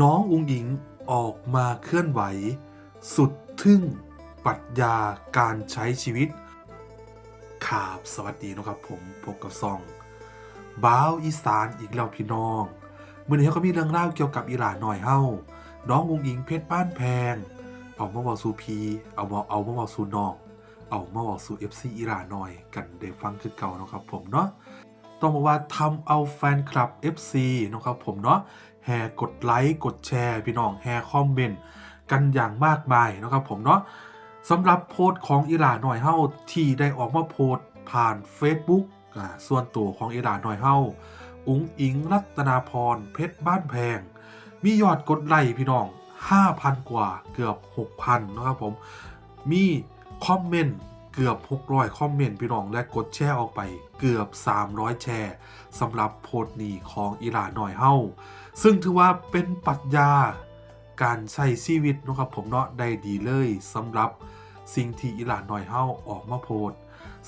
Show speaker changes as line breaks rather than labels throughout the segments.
น้องอุงอิงออกมาเคลื่อนไหว สุดทึ่งปรัชญาการใช้ชีวิตครับสวัสดีนะครับผมพบกับซองบ้าวอีสานอีกแล้วพี่น้องเมื่อนี้เขาก็มีเรื่องเล่าเกี่ยวกับอีหลาหน่อยเฮ้าน้องอุงอิงเพชรบ้านแพง เอามาบอกสูพีเอามาเอามาบอกสูนองเอามาบอกสู่ FC อีหลาหน่อยกันได้ฟังคือเก่านะครับผมเนาะต้องบอกว่าทำเอาแฟนคลับ FC นะครับผมเนาะ แห่กดไลค์กดแชร์พี่น้องแห่คอมเมนต์กันอย่างมากมายนะครับผมเนาะสำหรับโพสต์ของอีหลาหน่อยเฮาที่ได้ออกมาโพสต์ผ่าน Facebook อ่าส่วนตัวของอีหลาหน่อยเฮาอุ๋งอิงรัตนาพรเพชรบ้านแพง มียอดกดไลค์พี่น้อง 5,000 กว่าเกือบ 6,000 นะครับผม มีคอมเมนต์ เกือบ 600 คอมเมนต์พี่น้องและกดแชร์ออกไปเกือบ 300 แชร์สำหรับโพสต์นี้ของอีหลาหน่อยเฮาซึ่งถือว่าเป็นปรัชญาการใช้ชีวิตนะครับผมเนาะได้ดีเลยสำหรับสิ่งที่อีหลาหน่อยเฮาออกมาโพสต์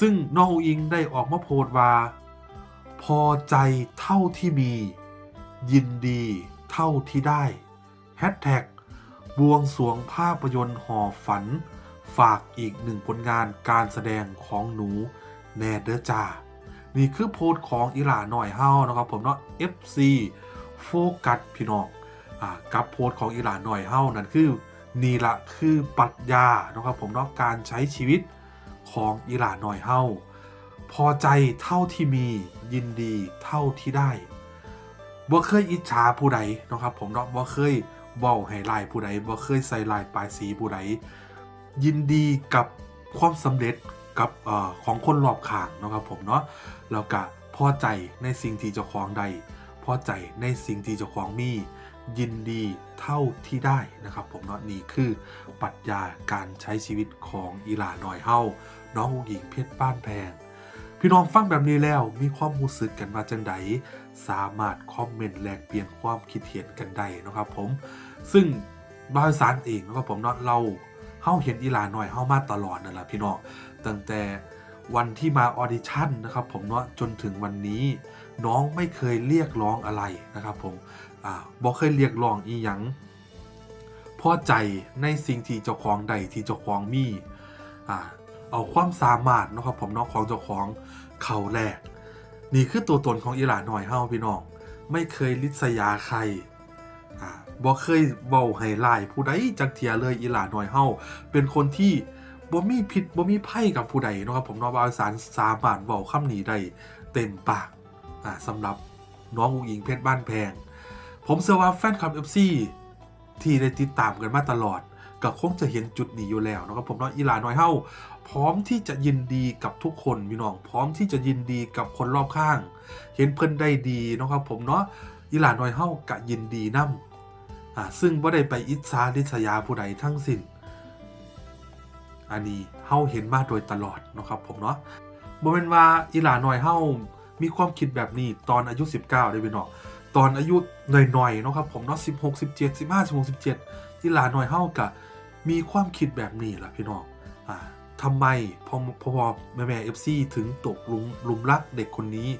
ซึ่งน้องอิงได้ออกมาโพสต์ว่า พอใจเท่าที่มี ยินดีเท่าที่ได้แฮชแท็กบวงสรวงภาพยนตร์ห่อฝัน ฝากอีกหนึ่งผลงานการแสดงของหนูแนเดอร์จา นี่คือโพสต์ของอีหลาหน่อยเฮานะครับผมเนาะ FC โฟกัสพี่น้องอ่ากับโพสต์ของอีหลาหน่อยเฮานั่นคือนี่ละคือปรัชญานะครับผมเนาะการใช้ชีวิตของอีหลาหน่อยเฮาพอใจเท่าที่มียินดีเท่าที่ได้บ่เคยอิจฉาผู้ใดนะครับผมเนาะบ่เคยเว้าให้ลายผู้ใดบ่เคยใส่ลายปลายสีผู้ใด ยินดีกับความสำเร็จกับอของคนรอบข้างนะครับผมเนาะแล้วก็พอใจในสิ่งที่เจ้าของใดพอใจในสิ่งที่เจ้าของมี ยินดีเท่าที่ได้นะครับ ผมเนาะนี่คือปรัชญาการใช้ชีวิตของอีหลาหน่อยเฮาน้องหญิงเพชรบ้านแพงพี่น้องฟังแบบนี้แล้วมีความรู้สึกกันมาจังใดสามารถคอมเมนต์แลกเปลี่ยนความคิดเห็นกันได้นะครับผมซึ่งบริษัทเองนะครับผมเนาะเรา เฮาเห็นอีหลาหน่อยเฮามาตลอดนั่นแหละพี่น้องตั้งแต่วันที่มาออดิชั่นนะครับผมเนาะจนถึงวันนี้ น้องไม่เคยเรียกร้องอะไรนะครับผมอ่าบ่เคยเรียกร้องอีหยังพอใจในสิ่งที่เจ้าของใดที่เจ้าของมีอ่าเอาความสามารถนะครับผมเนาะของเจ้าของเขาแรก นี่คือตัวตนของอีหลาหน่อยเฮาพี่น้องไม่เคยลิษยาใคร บ่เคยเว้าให้ลายผู้ใดจักเทียเลยอีหลาหน่อยเฮาเป็นคนที่บ่มีผิดบ่มีไพ่กับผู้ใดเนาะครับผมเนาะบาสารสามารถเว้าคำนี้ได้เต็มปากอ่าสำหรับน้องอุ๋งอิงเพชรบ้านแพง ผมเชื่อว่าแฟนคลับ FC ที่ได้ติดตามกันมาตลอดก็คงจะเห็นจุดนี้อยู่แล้วนะครับผมเนาะอีหลาน้อยเฮาพร้อมที่จะยินดีกับทุกคนพี่น้องพร้อมที่จะยินดีกับคนรอบข้าง เห็นเพิ่นได้ดีเนาะครับผมเนาะอีหลาน้อยเฮากะยินดีนํ อ่าซึ่งบ่ได้ไปอิจฉาริษยาผู้ใดทั้งสิ้น อันนี้เฮาเห็นมาโดยตลอดนะครับผมเนาะบ่แม่นว่าอีหลาน้อยเฮามีความคิดแบบนี้ตอนอายุ 19 ได้พี่น้องตอนอายุหน่อยๆเนาะครับผมเนาะ16 17 15 16 17อีหลาน้อยเฮากะมีความคิดแบบนี้ล่ะพี่น้องอ่าทำไมพอพอแม่แม่ FC ถึงตกลุมลุมรักเด็กคนนี้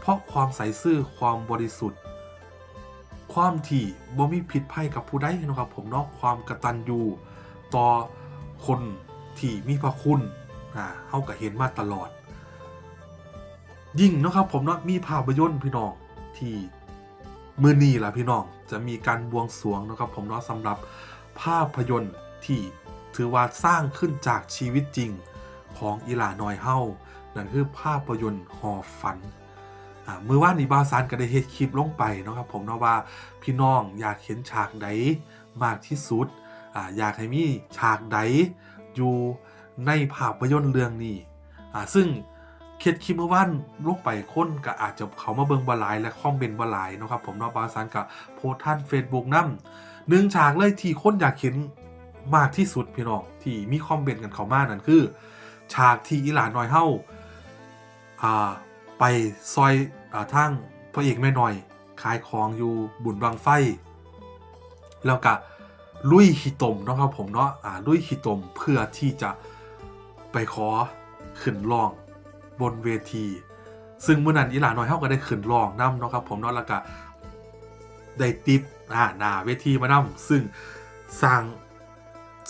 เพราะความใสซื่อความบริสุทธิ์ ความที่บ่มีผิดภัยกับผู้ใดนะครับ ผมเนาะความกระตัญญูต่อคนที่มีพระคุณอ่าเฮาก็เห็นมาตลอด ยิ่งนะครับผมเนาะมีภาพยนตร์พี่น้องที่มือนี้ล่ะพี่น้องจะมีการบวงสรวงนะครับ ผมเนาะสำหรับภาพยนตร์ที่ถือว่าสร้างขึ้นจากชีวิตจริงของอีหลาน้อยเฮานั่นคือภาพยนตร์หอฝัน มือว่านีบาซานก็ได้เฮ็ดคลิปลงไปเนาะครับผมเนาะว่าพี่น้องอยากเห็นฉากใดมากที่สุดออยากให้มีฉากใดอยู่ในภาพยนตร์เรื่องนี้อ่าซึ่งเฮ็ดคลิปเมื่อวานลงไปคนก็อาจจะเขามาเบิงบลายและคอมเมนต์บลายเนาะครับผมเนาะบาซานก็โพสท่าน Facebook นำหนึ่งฉากเลยที่คนอยากเห็นมากที่สุดพี่น้องที่มีคอมเมนต์กันเขามากนั่นคือ ฉากที่อีหลานน้อยเฮาอ่า ไปซอยอาทางพระเอกแม่หน่อย ขายของอยู่บุญบางไฟ แล้วก็ลุยขีตมเนาะครับผมเนาะอ่าลุยขีตมเพื่อที่จะไปขอขึ้นร้องบนเวที ซึ่งเมื่อนั้นอีหลาน้อยเฮาก็ได้ขึ้นร้องนํเนาะครับผมเนาะแล้วก็ได้ติปอ่าหน้าเวทีมานํซึ่งสร้าง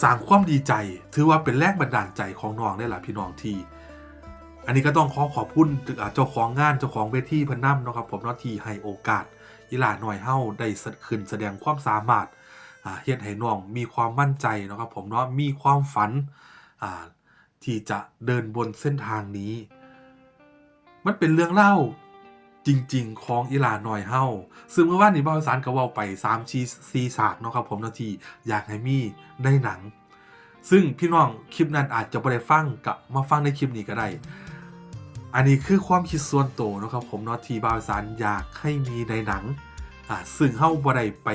สร้างความดีใจ ถือว่าเป็นแรงบันดาลใจของน้องได้ล่ะพี่น้องที่ อันนี้ก็ต้องขอขอบคุณเจ้าของงานเจ้าของเวทีพนนำนะครับผมเนาะที่ให้โอกาสอีหลาหน่อยเฮ้าได้สะขึ้นแสดงความสามารถเฮ็ดให้น้องมีความมั่นใจนะครับผมเนาะมีความฝันที่จะเดินบนเส้นทางนี้ มันเป็นเรื่องเล่าจริง ๆ ของอีหลาหน่อยเฮ้าซึ่งเมื่อวานนี้บ่าวสารก็เว้าไป3ชีซีฉากเนาะครับผมเนาะที่อยากให้มีในหนังซึ่งพี่น้องคลิปนั้นอาจจะบ่ได้ฟังกับมาฟังในคลิปนี้ก็ได้ อันนี้คือความคิดส่วนตัวนะครับ ผมนาะทีบาวสารอยากให้มีในหนังอ่าซึ่งเฮาบ่ได้ไป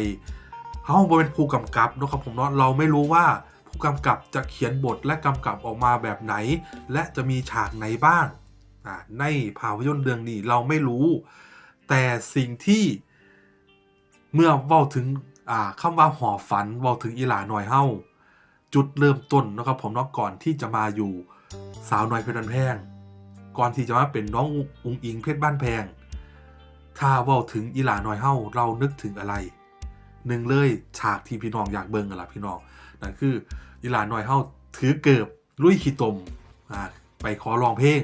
เฮาบ่เป็นผู้กำกับนะครับผมเนาะเราไม่รู้ว่าผู้กำกับจะเขียนบทและกำกับออกมาแบบไหน และจะมีฉากไหนบ้างอ่าในภาพยนตร์เรื่องนี้เราไม่รู้ แต่สิ่งที่เมื่อเว้าถึงอ่าคำว่าหอฝันเว้าถึงอีหลาหน่อยเฮาจุดเริ่มต้นนะครับผมนาะก่อนที่จะมาอยู่สาวน้อยเพชรบ้านแพง ก่อนที่จะมาเป็นน้องอุงอิงเพชรบ้านแพง ถ้าเว่าถึงอีหลาน้อยเฮาเรานึกถึงอะไรหนึ่งเลยฉากที่พี่น้องอยากเบิ่งกันละพี่น้องนั่นคืออีหลาน้อยเฮาถือเกิบลุยขีตมอ่าไปขอร้องเพลง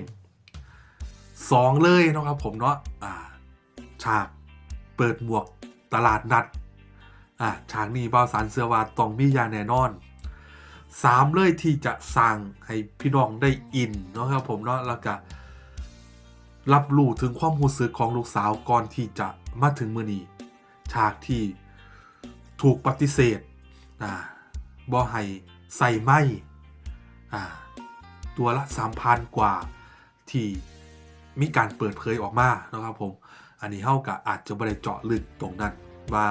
สองเลยนะครับผมเนาะอ่าฉากเปิดหมวกตลาดนัดอ่าฉากนี้บ่าวสารเสือว่าต้องมีอย่างแน่นอน สามเลยที่จะสร้างให้พี่น้องได้อินเนาะครับผมเนาะแล้วก็รับรู้ถึงความรู้สึกของลูกสาวก่อนที่จะมาถึงมือนี้ฉากที่ถูกปฏิเสธอ่าบ่ให้ใส่ไม้อ่าตัวละสามพันกว่าที่มีการเปิดเผยออกมานะครับผม อันนี้เฮากับอาจจะไม่ได้เจาะลึกตรงนั้น ว่า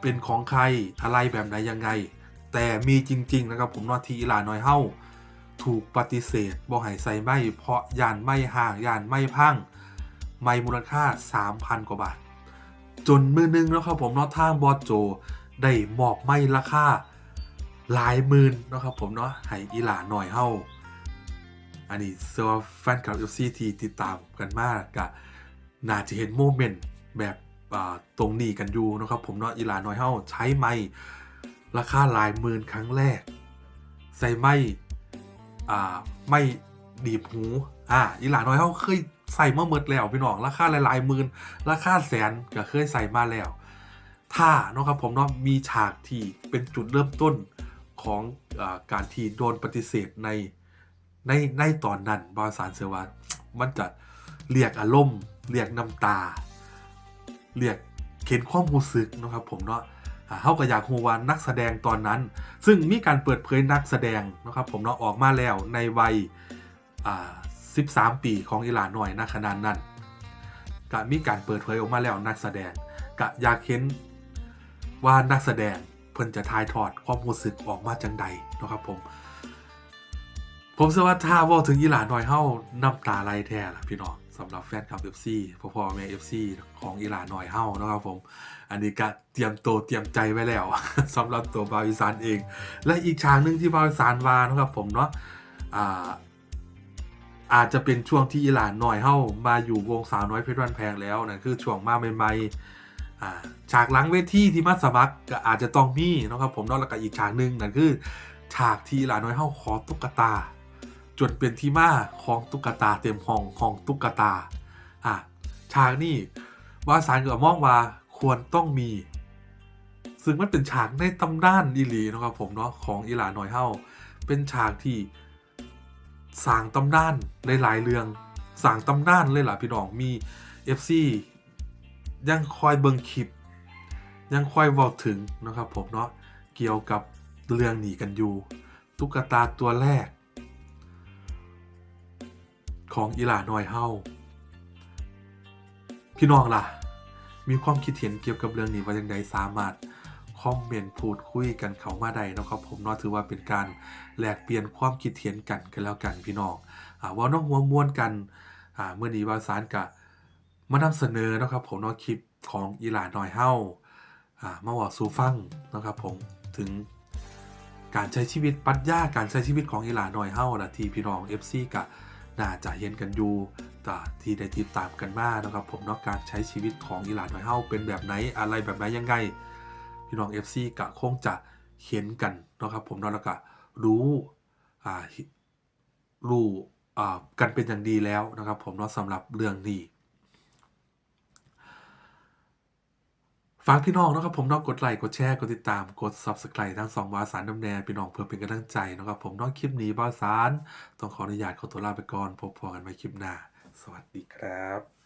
เป็นของใครอะไรแบบไหนยังไง แต่มีจริง ๆ นะครับ ผมนอทีอีหลาน้อยเฮาถูกปฏิเสธบ่ให้ใส่ไม่เพราะยานไม่ห่างยานไม่พังไม่มูลค่า 3,000 กว่าบาท จนมือนึงแล้วครับผมนาะทางบอโจ ได้มอบไม่ราคาหลายหมื่นนะครับผมเนาะให้อีหลาหน่อยเฮาอันนี้เสื้อว่าแฟนคลับ FC ที่ติดตามกันมากกะน่าจะเห็นโมเมนต์แบบตรงนี้กันอยู่นะครับผมเนาะอีหลาน้อยเฮาใช้ไม้ ราคาหลายหมื่นครั้งแรก ใส่ไม่อ่าไม่ดีบหูอ่าอีหลาน้อยเขาเคยใส่มาเมดแล้วพี่น้องราคาหลายๆหมื่นราคาแสนก็เคยใส่มาแล้ว ถ้าเนาะครับผมเนาะมีฉากที่เป็นจุดเริ่มต้นของอาการที่โดนปฏิเสธในในในตอนนั้นบาสารเสวามันจะเรียกอารมณ์เรียกน้ำตา เรียกเข็นความรู้สึกนะครับผมเนาะ เขาก็อยากฮูว่านักแสดงตอนนั้น ซึ่งมีการเปิดเผยนักแสดงนะครับผมเนาะออกมาแล้วในวัย13 ปีของอีหลาหน่อยณขนาดนั้นก็มีการเปิดเผยออกมาแล้วนักแสดงก็อยากเห็นว่านักแสดงเพิ่นจะทายทอดความรู้สึกออกมาจังใดนะครับผม ผมเชื่อว่าถ้าว่าถึงอีหลาหน่อยเฮาน้ำตาไหลแท้ล่ะพี่น้องสำหรับแฟนคลับ FC พ่อพ่อแม่ FC ของอีหลาหน่อยเฮานะครับผม อันนี้ก็เตรียมตัวเตรียมใจไว้แล้วสำหรับตัวบาวิสานเอง และอีกฉากหนึ่งที่บาวิสานวานะครับผมเนาะอ่าอาจจะเป็นช่วงที่อีหลานหน่อยเฮ้ามาอยู่วงสาวน้อยเพชรวันแพงแล้วนั่นคือช่วงมาใหม่ๆอ่ฉากหลังเวทีที่มาสมัครก็อาจจะต้องมีนะครับผมเนาะแล้วก็อีกฉากหนึ่งนั่นคือ ฉากที่อีหลานน้อยเฮ้าขอตุ๊กตา จนเป็นที่มาของตุ๊กตาเต็มห้องของตุ๊กตาอะฉากนี้ว่าสารกับมองว่า ควรต้องมี ซึ่งมันเป็นฉากในตำนานอีหลีนะครับผมเนาะของอีหลาหน้อยเฮาเป็นฉากที่สร้างตำนานในหลายเรื่องสร้างตำนานเลยล่ะพี่น้องมี FC ยังคอยเบิ่งคลิป ยังคอยเว้าถึงนะครับผมเนาะเกี่ยวกับเรื่องหนีกันอยู่ ตุ๊กตาตัวแรก ของอีหลาน้อยเฮาพี่น้องล่ะ มีความคิดเห็นเกี่ยวกับเรื่องนี้ว่าอย่างไรสามารถคอมเมนต์พูดคุยกันเขามาได้นะครับผมเนาะถือว่าเป็นการแลกเปลี่ยนความคิดเห็นกันกันแล้วกันพี่น้องอ่าว่าน้องหัวมวนกันอ่าเมื่อนี้วาสารกะมานำเสนอนะครับผมเนาะคลิปของอีหลาน้อยเฮาอ่ามาว่าสู่ฟังนะครับผมถึงการใช้ชีวิตปรัชญาการใช้ชีวิตของอีหลาน้อยเฮาละที่พี่น้อง FC กะ น่าจะเห็นกันอยู่ต่ที่ได้ติดตามกันมานะครับ ผมนอกการใช้ชีวิตของอีหลานน้อยเฮาเป็นแบบไหนอะไรแบบไหนยังไงพี่น้อง FC กะคงจะเห็นกันนะครับ ผมนอกแล้วก็รู้อ่ารู้อ่ากันเป็นอย่างดีแล้วนะครับ ผมนอกสำหรับเรื่องนี้ ฝากพี่น้องนะครับผมเนอกกดไลค์กดแชร์กดติดตามกด Subscribe ทั้งสองวาสารดำแนพี่น้องเพื่อเป็นกำลังใจนะครับผมเนอกคลิปนี้บ้าสารต้องขออนุญาตขอตัวลาไปก่อนพบพอกันใหม่คลิปหน้า สวัสดีครับ